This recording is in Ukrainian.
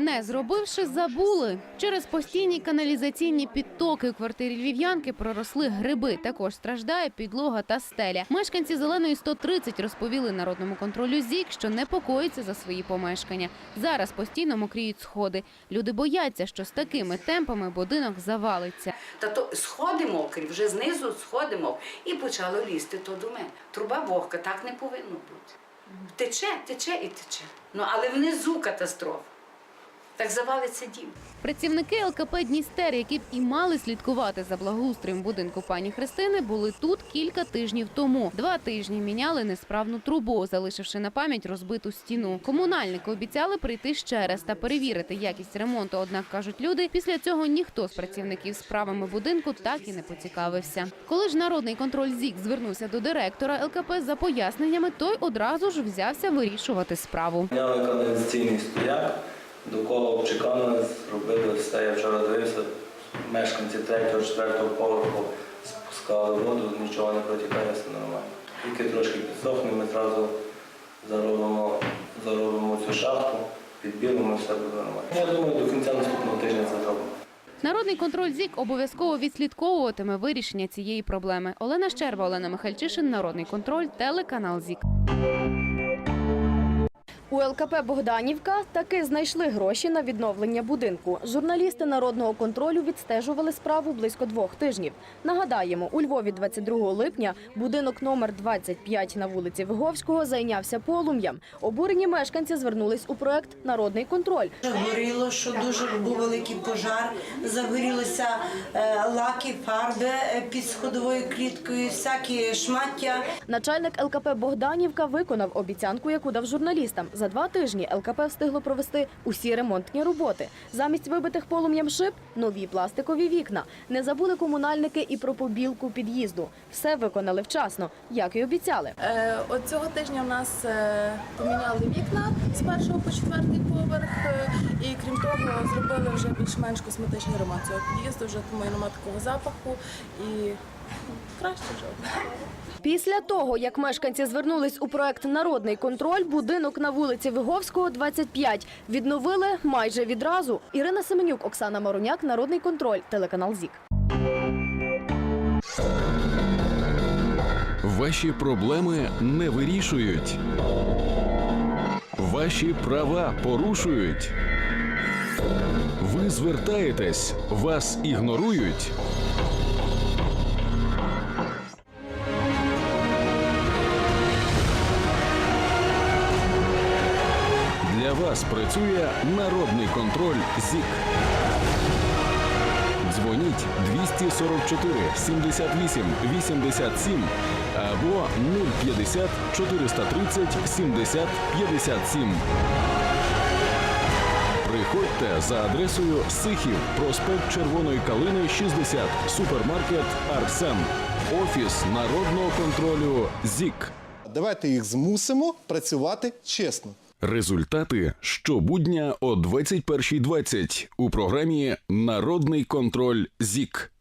Не зробивши, забули. Через постійні каналізаційні підтоки у квартирі львів'янки проросли гриби. Також страждає підлога та стеля. Мешканці зеленої 130 розповіли народному контролю ЗІК, що непокоїться за свої помешкання. Зараз постійно мокріють сходи. Люди бояться, що з такими темпами будинок завалиться. Та то сходи мокрі, вже знизу сходи мокрі. І почало лізти то до мене. Труба вогка, так не повинно бути. Тече, тече і тече. Ну але внизу катастрофа. Так завалиться дім. Працівники ЛКП Дністер, які б і мали слідкувати за благоустроєм будинку пані Христини, були тут кілька тижнів тому. Два тижні міняли несправну трубу, залишивши на пам'ять розбиту стіну. Комунальники обіцяли прийти ще раз та перевірити якість ремонту. Однак кажуть люди, після цього ніхто з працівників справами будинку так і не поцікавився. Коли ж народний контроль ЗІК звернувся до директора ЛКП за поясненнями, той одразу ж взявся вирішувати справу. Міняли каналізаційний стояк, довкола обчекана, зробили все. Я вчора дивився, мешканці третього, четвертого поверху спускали воду, нічого не протікає, все нормально. Тільки трошки підсохне, ми одразу заробимо, заробимо цю шахту, підбілимо, все буде нормально. Я думаю, до кінця наступного тижня це зробимо. Народний контроль ЗІК обов'язково відслідковуватиме вирішення цієї проблеми. Олена Щерба, Олена Михальчишин, Народний контроль, телеканал ЗІК. У ЛКП Богданівка таки знайшли гроші на відновлення будинку. Журналісти народного контролю відстежували справу близько двох тижнів. Нагадаємо, у Львові 22 липня будинок номер 25 на вулиці Виговського зайнявся полум'ям. Обурені мешканці звернулись у проект Народний контроль. Горіло, що дуже був великий пожар. Загорілися е, лаки, фарби е, під сходовою кліткою, всякі шмаття. Начальник ЛКП Богданівка виконав обіцянку, яку дав журналістам. За два тижні ЛКП встигло провести усі ремонтні роботи. Замість вибитих полум'ям шиб нові пластикові вікна. Не забули комунальники і про побілку під'їзду. Все виконали вчасно, як і обіцяли. Е, цього тижня в нас е, поміняли вікна з першого по четвертий поверх, е, і крім того, зробили вже більш-менш косметичний ремонт цього під'їзду, вже тому і немає такого запаху і краще вже. Після того, як мешканці звернулись у проект Народний контроль, будинок на вулиці Виговського, 25, відновили майже відразу. Ірина Семенюк, Оксана Маруняк, Народний контроль, телеканал ЗІК. Ваші проблеми не вирішують. Ваші права порушують. Ви звертаєтесь, вас ігнорують. Для вас працює народний контроль ЗІК. Дзвоніть 244 78 87 або 050 430 70 57. Приходьте за адресою Сихів, проспект Червоної Калини, 60, супермаркет Арсен, офіс народного контролю ЗІК. Давайте їх змусимо працювати чесно. Результати щобудня о 21.20 у програмі Народний контроль ЗІК.